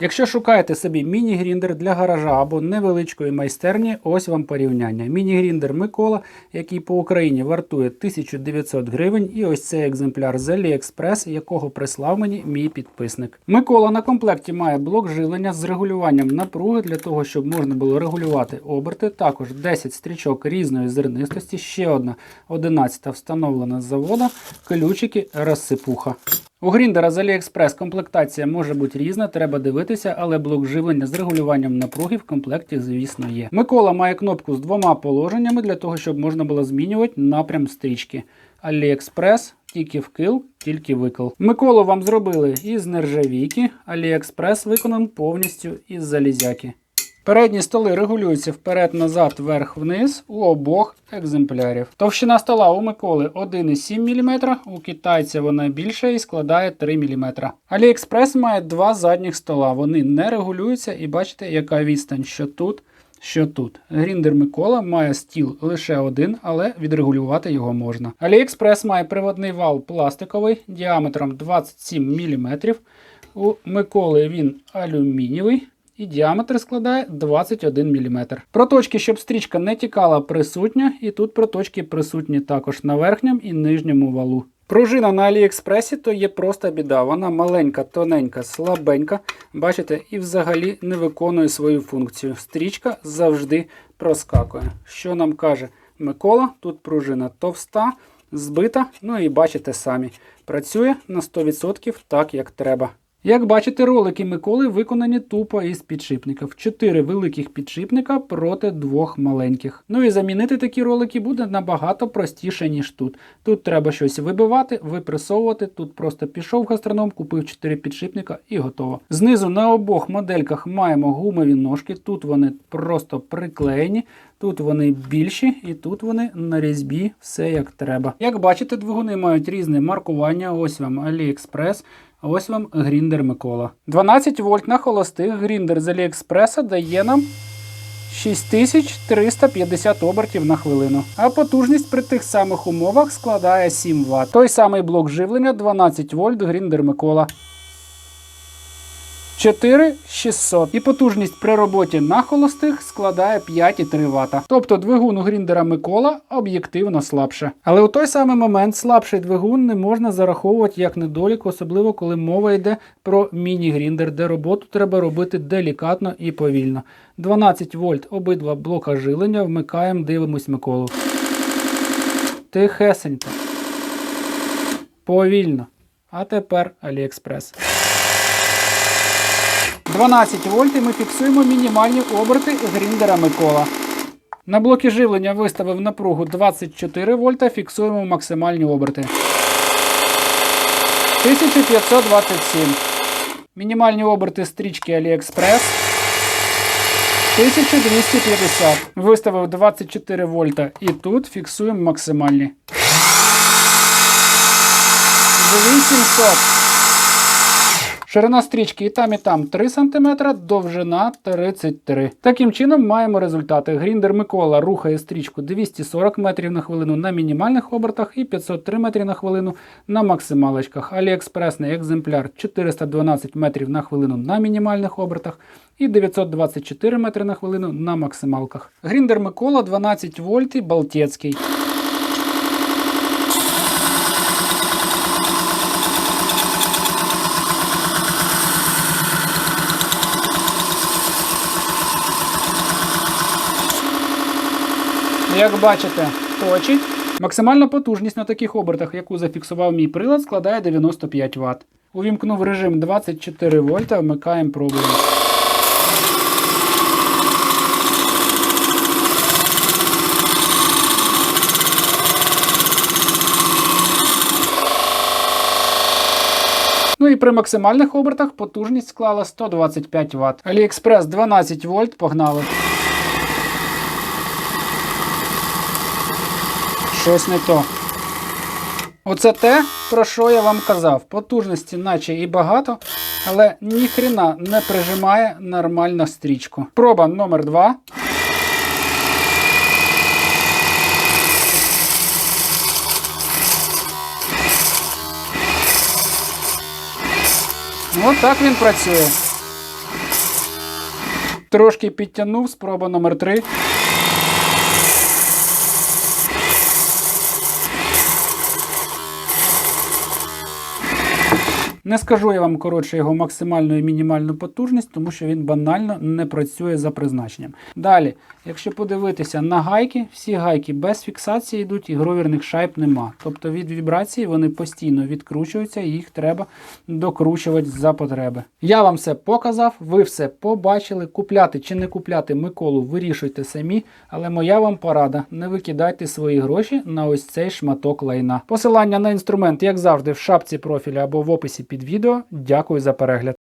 Якщо шукаєте собі міні-гріндер для гаража або невеличкої майстерні, ось вам порівняння. Міні-гріндер Микола, який по Україні вартує 1900 гривень, і ось цей екземпляр з AliExpress, якого прислав мені мій підписник. Микола на комплекті має блок живлення з регулюванням напруги для того, щоб можна було регулювати оберти. Також 10 стрічок різної зернистості, ще одна 11 встановлена з завода, ключики, розсипуха. У гріндера з AliExpress комплектація може бути різна, треба дивитися, але блок живлення з регулюванням напруги в комплекті, звісно, є. Микола має кнопку з двома положеннями для того, щоб можна було змінювати напрям стрічки. AliExpress тільки вкил, тільки викил. Миколу вам зробили із нержавійки, AliExpress виконаний повністю із залізяки. Передні столи регулюються вперед-назад, вверх-вниз у обох екземплярів. Товщина стола у Миколи 1,7 мм, у китайця вона більша і складає 3 мм. AliExpress має два задніх стола. Вони не регулюються і бачите, яка відстань, що тут, що тут. Гріндер Микола має стіл лише один, але відрегулювати його можна. AliExpress має приводний вал пластиковий діаметром 27 мм. У Миколи він алюмінієвий і діаметр складає 21 мм. Проточки, щоб стрічка не тікала, присутня, і тут проточки присутні також на верхньому і нижньому валу. Пружина на Аліекспресі то є просто біда. Вона маленька, тоненька, слабенька. Бачите, і взагалі не виконує свою функцію. Стрічка завжди проскакує. Що нам каже Микола? Тут пружина товста, збита, ну і бачите самі. Працює на 100% так, як треба. Як бачите, ролики Миколи виконані тупо із підшипників. Чотири великих підшипника проти двох маленьких. Ну і замінити такі ролики буде набагато простіше, ніж тут. Тут треба щось вибивати, випресовувати. Тут просто пішов гастроном, купив 4 підшипника і готово. Знизу на обох модельках маємо гумові ножки. Тут вони просто приклеєні. Тут вони більші і тут вони на різьбі, все як треба. Як бачите, двигуни мають різне маркування. Ось вам AliExpress, ось вам гріндер Микола. 12 вольт на холостих гріндер з AliExpress дає нам 6350 обертів на хвилину. А потужність при тих самих умовах складає 7 Вт. Той самий блок живлення 12 вольт гріндер Микола. 4600. І потужність при роботі на холостих складає 5,3 Вт. Тобто двигун у гріндера Микола об'єктивно слабше. Але у той самий момент слабший двигун не можна зараховувати як недолік, особливо коли мова йде про міні-гріндер, де роботу треба робити делікатно і повільно. 12 вольт обидва блока жилення вмикаємо, дивимось Миколу. Тихесенько. Повільно. А тепер AliExpress. 12 вольт і ми фіксуємо мінімальні оберти гріндера Микола. На блокі живлення виставив напругу 24 вольта, фіксуємо максимальні оберти. 1527. Мінімальні оберти стрічки AliExpress. 1250. Виставив 24 вольта і тут фіксуємо максимальні. 2700. Ширина стрічки і там, і там 3 см, довжина 33 Таким чином маємо результати. Гріндер Микола рухає стрічку 240 метрів на хвилину на мінімальних обертах і 503 метри на хвилину на максималочках. Аліекспресний екземпляр 412 метрів на хвилину на мінімальних обертах і 924 метри на хвилину на максималках. Гріндер Микола 12 вольт і Балтецький. Як бачите, точить. Максимальна потужність на таких обертах, яку зафіксував мій прилад, складає 95 Вт. Увімкнув режим 24 вольта, вмикаємо пробуємо. Ну і при максимальних обертах потужність склала 125 Вт. AliExpress 12 вольт, погнали. Щось не то. Оце те, про що я вам казав. Потужності наче і багато, але ніхрена не прижимає нормально стрічку. Проба номер 2. От так він працює. Трошки підтягнув, спроба номер 3. Не скажу я вам коротше його максимальну і мінімальну потужність, тому що він банально не працює за призначенням. Далі, якщо подивитися на гайки, всі гайки без фіксації йдуть, і гровірних шайб нема. Тобто від вібрації вони постійно відкручуються, і їх треба докручувати за потреби. Я вам все показав, ви все побачили. Купляти чи не купляти Миколу вирішуйте самі, але моя вам порада: не викидайте свої гроші на ось цей шматок лайна. Посилання на інструмент, як завжди, в шапці профіля або в описі під відео. Дякую за перегляд.